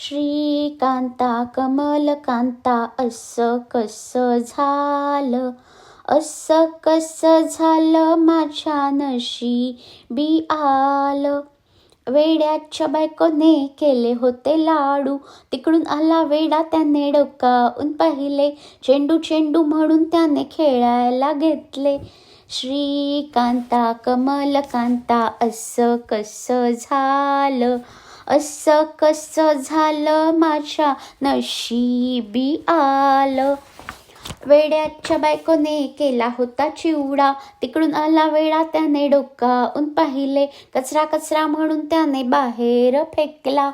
श्रीकांता कमलकांता असं कसं झालं? असं कसं झालं माझ्या नशी बी आलं? वेड्याच्या बायकोने केले होते लाडू. तिकडून आला वेडा त्याने डोकावून पाहिले. चेंडू चेंडू म्हणून त्याने खेळायला घेतले. श्रीकांता कमलकांता असं कसं झालं? असं कसं झालं माझ्या नशीबी आलं? वेड्याच्या बायकोने केला होता चिवडा. तिकडून आला वेळा त्याने डोकावून पाहिले. कचरा कचरा म्हणून त्याने बाहेर फेकला.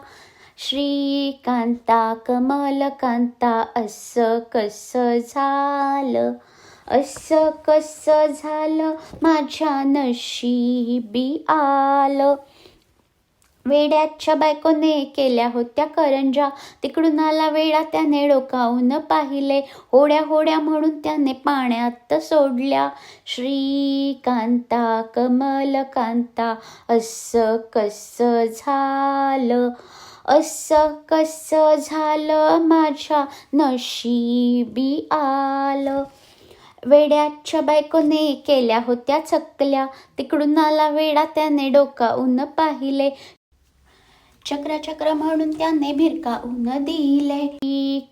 श्रीकांता कमलकांता असं कसं झालं? असं कसं झालं? माझ्या नशीबी आलं. वेड्याच्या बायकोने केल्या होत्या करंजा. तिकडून आला वेळा त्याने डोकावून पाहिले. होड्या होड्या म्हणून त्याने पाण्यात सोडल्या. श्रीकांता कमलकांता असं कसं झालं? असं कसं झालं? माझ्या नशीबी आलं. वेड्याच्या बायकोने केल्या होत्या चकल्या. तिकडून आला वेडा त्याने डोकावून पाहिले. चक्र चक्र म्हणून त्याने भिरकावून दिले.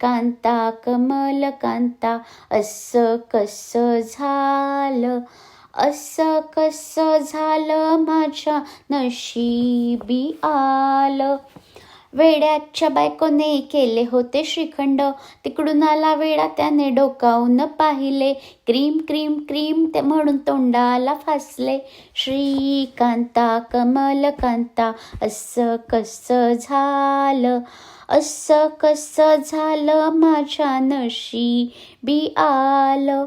कांता कमल कांता असं कसं झालं? असं कसं झालं? माझ्या नशीबी आलं. वेड्याच्या बायकोने केले होते श्रीखंड. तिकडून आला वेडा त्याने डोकावून पाहिले. क्रीम क्रीम क्रीम ते म्हणून तोंडाला फासले. श्रीकांता कमलकांता असं कसं झालं? असं कसं झालं? माझ्या नशी बी आलं.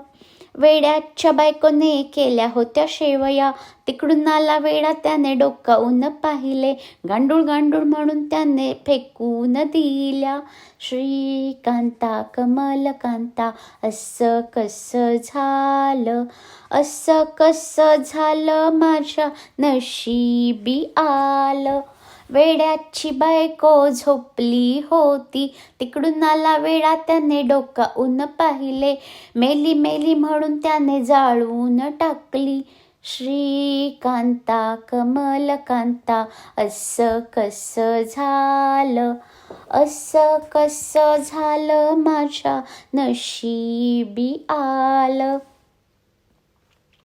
वेड्याच्या बायकोने केल्या होत्या शेवया. तिकडून आला वेडा त्याने डोकावून पाहिले. गांडूळ गांडूळ म्हणून त्याने फेकून दिल्या. श्रीकांता कमलकांता असं कसं झालं? असं कसं झालं? माझ्या नशीबी आलं. वेड्याची बायको झोपली होती. तिकडून आला वेळा त्याने डोकावून पाहिले. मेली मेली म्हणून त्याने जाळून टाकली. श्रीकांता कमलकांता असं कसं झालं? असं कसं झालं? माझ्या नशीबी आलं.